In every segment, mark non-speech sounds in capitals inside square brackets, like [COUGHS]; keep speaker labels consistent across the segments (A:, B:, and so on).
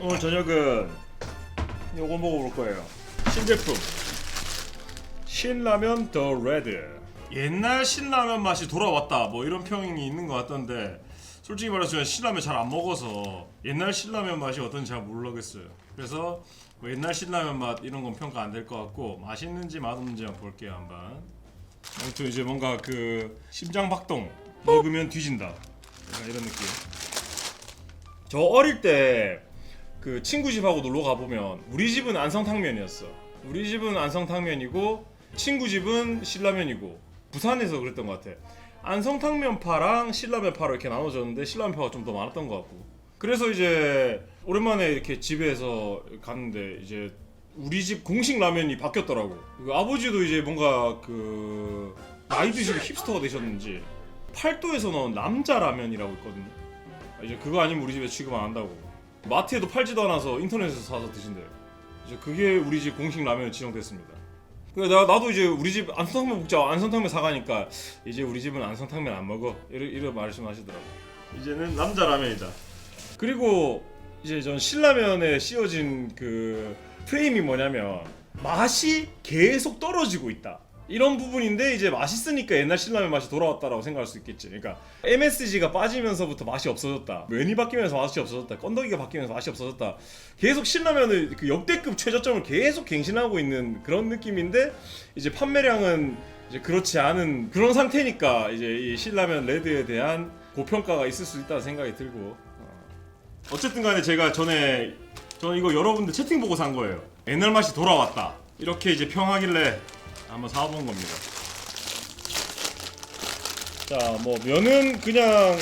A: 오늘 저녁은 요거 먹어볼 거예요. 신제품 신라면 더 레드. 옛날 신라면 맛이 돌아왔다. 뭐 이런 평이 있는 것 같던데 솔직히 말해서 저는 신라면 잘 안 먹어서 옛날 신라면 맛이 어떤지 잘 모르겠어요. 그래서 뭐 옛날 신라면 맛 이런 건 평가 안 될 것 같고 맛있는지 맛없는지 한번 볼게요 한번. 아무튼 이제 뭔가 그 심장 박동 먹으면 뒤진다. 약간 이런 느낌. 저 어릴 때 그 친구 집하고 놀러 가 보면 우리 집은 안성탕면이었어. 우리 집은 안성탕면이고 친구 집은 신라면이고 부산에서 그랬던 것 같아. 안성탕면파랑 신라면파로 이렇게 나눠졌는데 신라면파가 좀 더 많았던 것 같고. 그래서 이제 오랜만에 이렇게 집에서 갔는데 이제 우리 집 공식 라면이 바뀌었더라고. 그 아버지도 이제 뭔가 그 나이 드시고 힙스터가 되셨는지 팔도에서 나온 남자 라면이라고 있거든요. 아, 이제 그거 아니면 우리 집에 취급 안 한다고. 마트에도 팔지도 않아서 인터넷에서 사서 드신대요. 이제 그게 우리 집 공식 라면에 지정됐습니다. 그래 나 나도 이제 우리 집 안성탕면 먹자 안성탕면 사가니까 이제 우리 집은 안성탕면 안 먹어 이런 이런 말씀하시더라고. 이제는 남자 라면이다. 그리고 이제 전 신라면에 씌워진 그 프레임이 뭐냐면 맛이 계속 떨어지고 있다. 이런 부분인데 이제 맛있으니까 옛날 신라면 맛이 돌아왔다라고 생각할 수 있겠지. 그러니까 MSG가 빠지면서부터 맛이 없어졌다. 면이 바뀌면서 맛이 없어졌다. 건더기가 바뀌면서 맛이 없어졌다. 계속 신라면을 그 역대급 최저점을 계속 갱신하고 있는 그런 느낌인데 이제 판매량은 이제 그렇지 않은 그런 상태니까 이제 이 신라면 레드에 대한 고평가가 있을 수 있다는 생각이 들고 어. 어쨌든 간에 제가 전에 저는 이거 여러분들 채팅 보고 산 거예요. 옛날 맛이 돌아왔다. 이렇게 이제 평하길래 한번 사본 겁니다. 자, 뭐 면은 그냥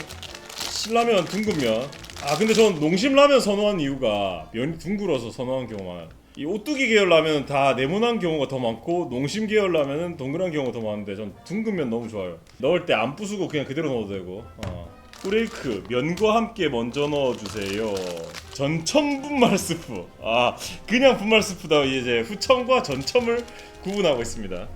A: 신라면 둥근면. 아 근데 전 농심 라면 선호한 이유가 면이 둥글어서 선호한 경우가. 이 오뚜기 계열 라면은 다 네모난 경우가 더 많고 농심 계열 라면은 동그란 경우가 더 많은데 전 둥근면 너무 좋아요. 넣을 때 안 부수고 그냥 그대로 넣어도 되고. 어. 프레이크 면과 함께 먼저 넣어주세요. 전첨 분말 스프. 아 그냥 분말 스프다 이제 후첨과 전첨을 구분하고 있습니다.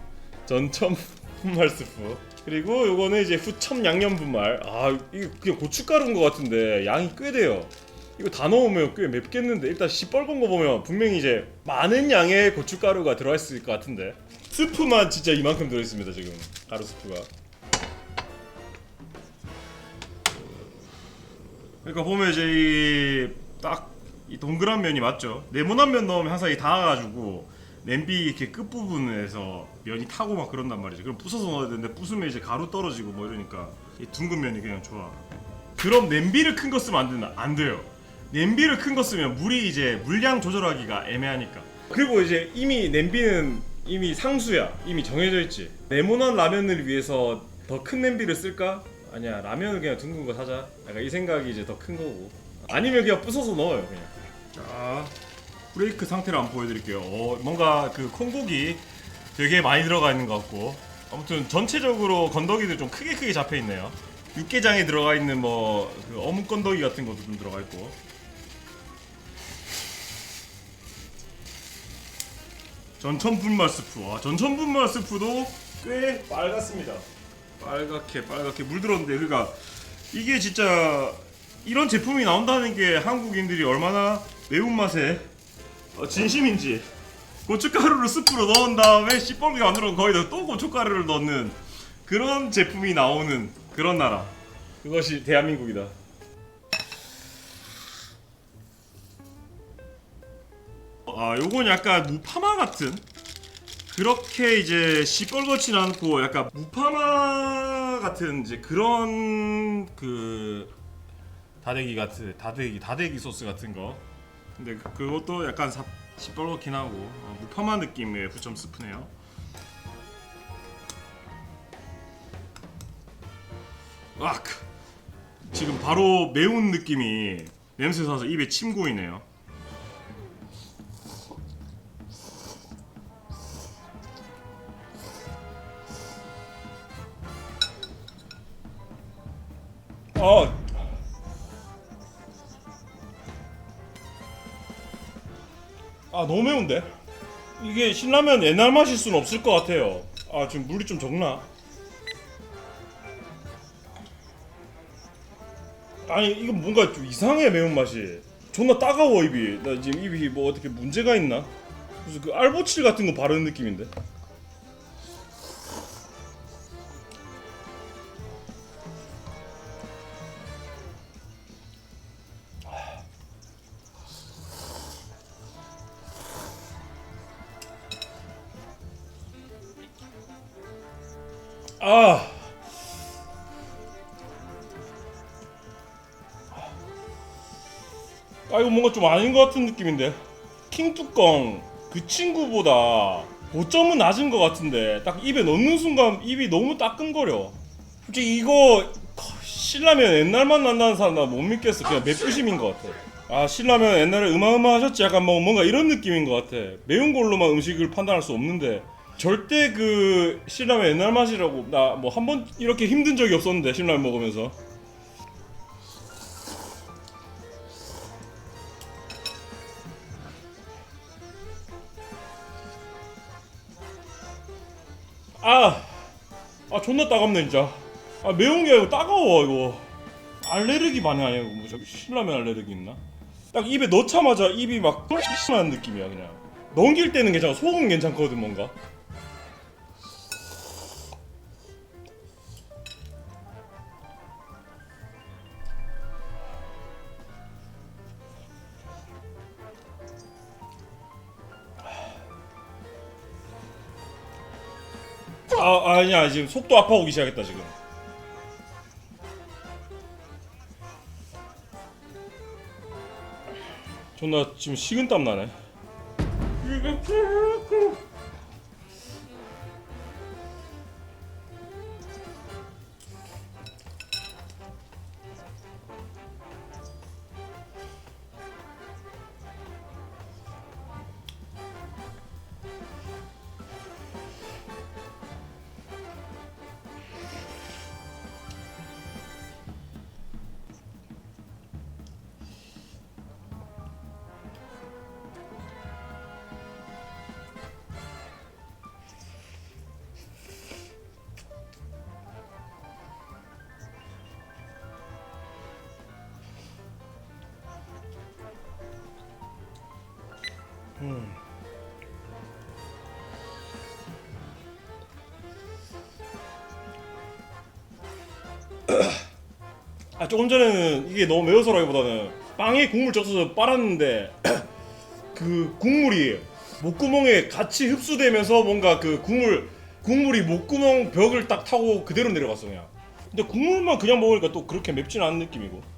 A: 전첨 [LAUGHS] 분말 스프. 그리고 요거는 이제 후첨 양념 분말. 아 이거 그냥 고춧가루인 것 같은데 양이 꽤 돼요. 이거 다 넣으면 꽤 맵겠는데 일단 시뻘건 거 보면 분명히 이제 많은 양의 고춧가루가 들어가 있을 것 같은데 스프만 진짜 이만큼 들어있습니다 지금 가루 스프가. 그러니까 보면 이제 이딱이 동그란 면이 맞죠. 네모난 면 넣으면 항상 이 닿아가지고 냄비 이렇게 끝 부분에서 면이 타고 막 그런단 말이죠. 그럼 부숴서 넣어야 되는데 부수면 이제 가루 떨어지고 뭐 이러니까 이 둥근 면이 그냥 좋아. 그럼 냄비를 큰 거 쓰면 안 된다. 안 돼요. 냄비를 큰 거 쓰면 물이 이제 물량 조절하기가 애매하니까. 그리고 이제 이미 냄비는 이미 상수야. 이미 정해져 있지. 네모난 라면을 위해서 더 큰 냄비를 쓸까? 아니야 라면을 그냥 둥근 거 사자. 약간 이 생각이 이제 더 큰 거고. 아니면 그냥 부숴서 넣어요 그냥. 자 브레이크 상태를 한번 보여드릴게요. 어, 뭔가 그 콩고기 되게 많이 들어가 있는 것 같고 아무튼 전체적으로 건더기들 좀 크게 크게 잡혀 있네요. 육개장에 들어가 있는 뭐 그 어묵 건더기 같은 것도 좀 들어가 있고. 전천 분말 스프. 와, 전천 분말 스프도 꽤 빨갛습니다. 빨갛게 빨갛게 물들었는데 그러니까 이게 진짜 이런 제품이 나온다는 게 한국인들이 얼마나 매운맛에 어, 진심인지. 고춧가루를 스프로 넣은 다음에 시뻘게 만들어 거기다 또 고춧가루를 넣는 그런 제품이 나오는 그런 나라. 그것이 대한민국이다. 아 요건 약간 무파마 같은? 그렇게 이제 시뻘겋진 않고 약간 무파마 같은 이제 그런 그 다대기 같은 다대기 다대기 소스 같은 거 근데 그- 그것도 약간 사, 시뻘겋긴 하고 어, 무파마 느낌의 부점 스프네요. 악! 지금 바로 매운 느낌이 냄새 나서 입에 침 고이네요. 아 아 너무 매운데? 이게 신라면 옛날 맛일 수는 없을 것 같아요. 아 지금 물이 좀 적나? 아니 이건 뭔가 좀 이상해 매운 맛이. 존나 따가워 입이. 나 지금 입이 뭐 어떻게 문제가 있나? 무슨 그 알보칠 같은 거 바르는 느낌인데. 아. 아. 이거 뭔가 좀 아닌 것 같은 느낌인데. 킹 뚜껑 그 친구보다 고점은 낮은 것 같은데. 딱 입에 넣는 순간 입이 너무 따끔거려. 솔직히 이거 신라면 옛날만 난다는 사람 나 못 믿겠어. 그냥 맵부심인 것 같아. 아 신라면 옛날에 음아음아 하셨지? 약간 뭐 뭔가 이런 느낌인 것 같아. 매운 걸로만 음식을 판단할 수 없는데 절대 그 신라면 옛날 맛이라고 나 뭐 한 번 이렇게 힘든 적이 없었는데 신라면 먹으면서 아, 아 존나 따갑네 진짜. 아 매운 게 아니고 따가워 이거. 알레르기 반응 아니야 이거 뭐 저기 신라면 알레르기 있나? 딱 입에 넣자마자 입이 막 심한 느낌이야 그냥. 넘길 때는 괜찮아 속은 괜찮거든 뭔가. 아 아니야 지금 속도 아파오기 시작했다 지금. 존나 지금 식은땀 나네. [LAUGHS] [COUGHS] 아 조금 전에는 이게 너무 매워서라기보다는 빵에 국물 젖어서 빨았는데 [COUGHS] 그 국물이 목구멍에 같이 흡수되면서 뭔가 그 국물 국물이 목구멍 벽을 딱 타고 그대로 내려갔어 그냥. 근데 국물만 그냥 먹으니까 또 그렇게 맵진 않은 느낌이고.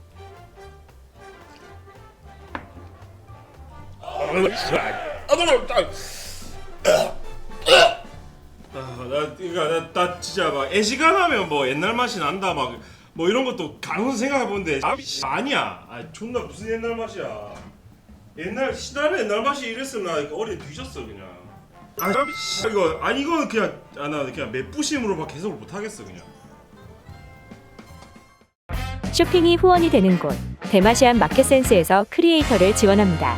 A: 아, 나 이거 나, 나 진짜 막 애시간하면 뭐 옛날 맛이 난다 막 뭐 이런 것도 간혹 생각해 보는데 아, 씨, 아니야. 아 존나 무슨 옛날 맛이야. 옛날 시달에 옛날 맛이 이랬으면 나 어린 뒤졌어 그냥. 아 씨, 이거 아니 이거는 그냥 아, 나 그냥 맵부심으로 막 계속 못 하겠어 그냥.
B: 쇼핑이 후원이 되는 곳 대마시안 마켓센스에서 크리에이터를 지원합니다.